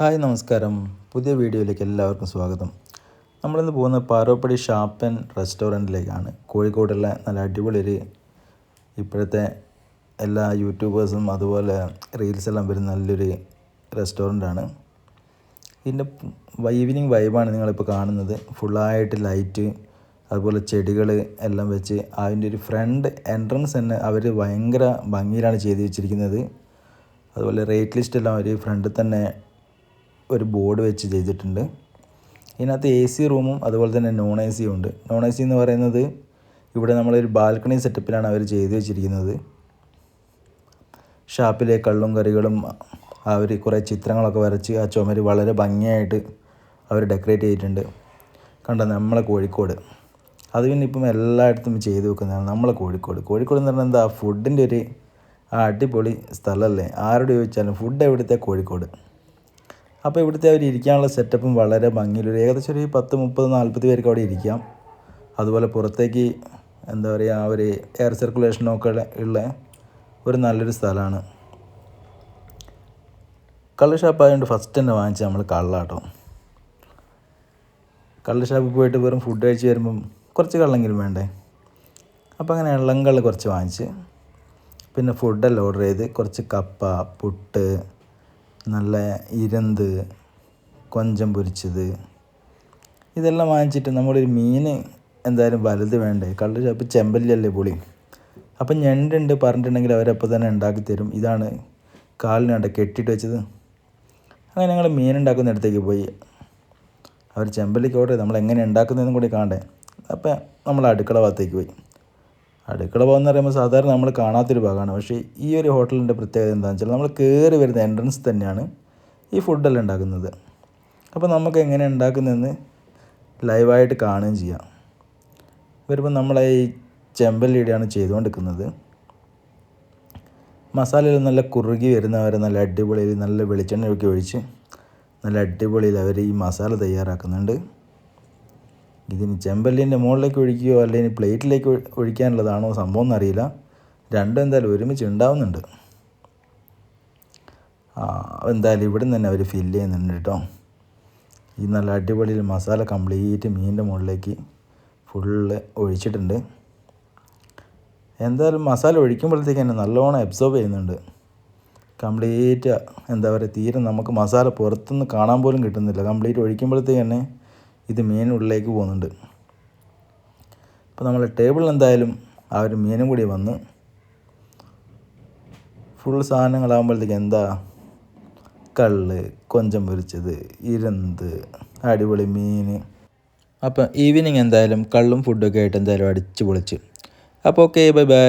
Hi നമസ്കാരം. പുതിയ വീഡിയോയിലേക്ക് എല്ലാവർക്കും സ്വാഗതം. നമ്മളിന്ന് പോകുന്നത് പാറോപ്പടി ഷാപ്പൻ റെസ്റ്റോറന്റിലേക്കാണ്. കോഴിക്കോടുള്ള നല്ല അടിപൊളി ഒരു ഇപ്പോഴത്തെ എല്ലാ യൂട്യൂബേഴ്സും അതുപോലെ റീൽസ് എല്ലാം വരുന്ന നല്ലൊരു റെസ്റ്റോറന്റാണ് ഇതിന്റെ ഈവനിങ് വൈബാണ് നിങ്ങളിപ്പോൾ കാണുന്നത്. ഫുള്ളായിട്ട് ലൈറ്റ് അതുപോലെ ചെടികൾ എല്ലാം വെച്ച് അതിന്റെ ഒരു ഫ്രണ്ട് എൻട്രൻസ് തന്നെ അവർ ഭയങ്കര ഭംഗിയിലാണ് ചെയ്ത് വെച്ചിരിക്കുന്നത്. അതുപോലെ റേറ്റ് ലിസ്റ്റ് എല്ലാം അവർ ഫ്രണ്ടിൽ തന്നെ ഒരു ബോർഡ് വെച്ച് ചെയ്തിട്ടുണ്ട്. ഇതിനകത്ത് എ സി റൂമും അതുപോലെ തന്നെ നോൺ എ സിയും ഉണ്ട്. നോൺ എ സി എന്ന് പറയുന്നത് ഇവിടെ നമ്മളൊരു ബാൽക്കണി സെറ്റപ്പിലാണ് അവർ ചെയ്തു വെച്ചിരിക്കുന്നത്. ഷാപ്പിലെ കള്ളും കറികളും അവർ കുറേ ചിത്രങ്ങളൊക്കെ വരച്ച് ആ ചുമര് വളരെ ഭംഗിയായിട്ട് അവർ ഡെക്കറേറ്റ് ചെയ്തിട്ടുണ്ട്. കണ്ടോ? നമ്മളെ കോഴിക്കോട്. അത് പിന്നെ ഇപ്പം എല്ലായിടത്തും ചെയ്തു വെക്കുന്നതാണ് നമ്മളെ കോഴിക്കോട്. കോഴിക്കോട് എന്ന് പറഞ്ഞാൽ എന്താ? ഫുഡിന്റെ ഒരു അടിപൊളി സ്ഥലമല്ലേ? ആരോട് ചോദിച്ചാലും ഫുഡ് എവിടുത്തെ? കോഴിക്കോട്. അപ്പോൾ ഇവിടുത്തെ അവർ ഇരിക്കാനുള്ള സെറ്റപ്പും വളരെ ഭംഗിയിലൊരു ഏകദേശം ഒരു പത്ത് മുപ്പത് നാൽപ്പത് പേർക്ക് അവിടെ ഇരിക്കാം. അതുപോലെ പുറത്തേക്ക് എന്താ പറയുക ഒരു എയർ സർക്കുലേഷനൊക്കെ ഉള്ള ഒരു നല്ലൊരു സ്ഥലമാണ്. കള്ള് ഷാപ്പ് ആയതുകൊണ്ട് ഫസ്റ്റ് തന്നെ വാങ്ങിച്ച നമ്മൾ കള്ളാട്ടോ. കള്ള് ഷാപ്പിൽ പോയിട്ട് വെറും ഫുഡ് കഴിച്ച് വരുമ്പം കുറച്ച് കള്ളെങ്കിലും വേണ്ടേ? അപ്പോൾ അങ്ങനെ ഇളം കള്ള് കുറച്ച് വാങ്ങിച്ച് പിന്നെ ഫുഡെല്ലാം ഓർഡർ ചെയ്ത് കുറച്ച് കപ്പ പുട്ട് നല്ല ഇരന്ത് കൊഞ്ചം പൊരിച്ചത്. ഇതെല്ലാം വാങ്ങിച്ചിട്ട് നമ്മളൊരു മീൻ എന്തായാലും വലുത് വേണ്ടേ? കള്ള് ഷാപ്പ് ചെമ്പല്ലിയല്ലേ പൊളി. അപ്പം ഞണ്ടുണ്ട് പറഞ്ഞിട്ടുണ്ടെങ്കിൽ അവരപ്പോൾ തന്നെ ഉണ്ടാക്കി തരും. ഇതാണ് കാലിനാണ്ട് കെട്ടിയിട്ട് വെച്ചത്. അങ്ങനെ ഞങ്ങൾ മീൻ ഉണ്ടാക്കുന്നിടത്തേക്ക് പോയി. അവർ ചെമ്പല്ലിക്കോട്ടെ നമ്മൾ എങ്ങനെ ഉണ്ടാക്കുന്നതെന്നും കൂടി കാണണ്ടേ? അപ്പം നമ്മൾ അടുക്കള ഭാഗത്തേക്ക് പോയി. അടുക്കള ഭാഗം എന്ന് പറയുമ്പോൾ സാധാരണ നമ്മൾ കാണാത്തൊരു ഭാഗമാണ്. പക്ഷേ ഈ ഒരു ഹോട്ടലിന്റെ പ്രത്യേകത എന്താണെന്ന് വെച്ചാൽ നമ്മൾ കയറി വരുന്ന എൻട്രൻസ് തന്നെയാണ് ഈ ഫുഡെല്ലാം ഉണ്ടാക്കുന്നത്. അപ്പോൾ നമുക്ക് എങ്ങനെ ഉണ്ടാക്കുന്നതെന്ന് ലൈവായിട്ട് കാണുകയും ചെയ്യാം. വരുമ്പോൾ നമ്മളെ ഈ ചെമ്പല്ലിയുടെയാണ് ചെയ്തുകൊണ്ടിരിക്കുന്നത്. മസാലയിൽ നല്ല കുറുകി വരുന്നവരെ നല്ല അടിപൊളിയിൽ നല്ല വെളിച്ചെണ്ണയൊക്കെ ഒഴിച്ച് നല്ല അടിപൊളിയിൽ അവർ ഈ മസാല തയ്യാറാക്കുന്നുണ്ട്. ഇതിന് ചെമ്പല്ലിന്റെ മുകളിലേക്ക് ഒഴിക്കുകയോ അല്ലെങ്കിൽ പ്ലേറ്റിലേക്ക് ഒഴിക്കാനുള്ളതാണോ സംഭവം എന്നറിയില്ല. രണ്ടും എന്തായാലും ഒരുമിച്ച് ഉണ്ടാവുന്നുണ്ട്. എന്തായാലും ഇവിടെ നിന്ന് തന്നെ അവർ ഫില്ല് ചെയ്യുന്നുണ്ട് കേട്ടോ. ഈ നല്ല അടിപൊളി മസാല കംപ്ലീറ്റ് മീനിന്റെ മുകളിലേക്ക് ഫുള്ള് ഒഴിച്ചിട്ടുണ്ട്. എന്തായാലും മസാല ഒഴിക്കുമ്പോഴത്തേക്ക് തന്നെ നല്ലോണം അബ്സോർബ് ചെയ്യുന്നുണ്ട്. കംപ്ലീറ്റ് എന്താ പറയുക തീരെ നമുക്ക് മസാല പുറത്തുനിന്ന് കാണാൻ പോലും കിട്ടുന്നില്ല. കംപ്ലീറ്റ് ഒഴിക്കുമ്പോഴത്തേക്ക് തന്നെ ഇത് മീനിനുള്ളിലേക്ക് പോകുന്നുണ്ട്. അപ്പോൾ നമ്മൾ ടേബിളിൽ എന്തായാലും ആ ഒരു മീനും കൂടി വന്ന് ഫുൾ സാധനങ്ങളാകുമ്പോഴത്തേക്ക് എന്താ? കള്ള് കൊഞ്ചം പൊരിച്ചത് ഇരന്ത് അടിപൊളി മീൻ അപ്പം ഈവനിങ് എന്തായാലും കള്ളും ഫുഡൊക്കെ ആയിട്ട് എന്തായാലും അടിച്ച് പൊളിച്ച് അപ്പോൾ ഓക്കെ ബൈ ബൈ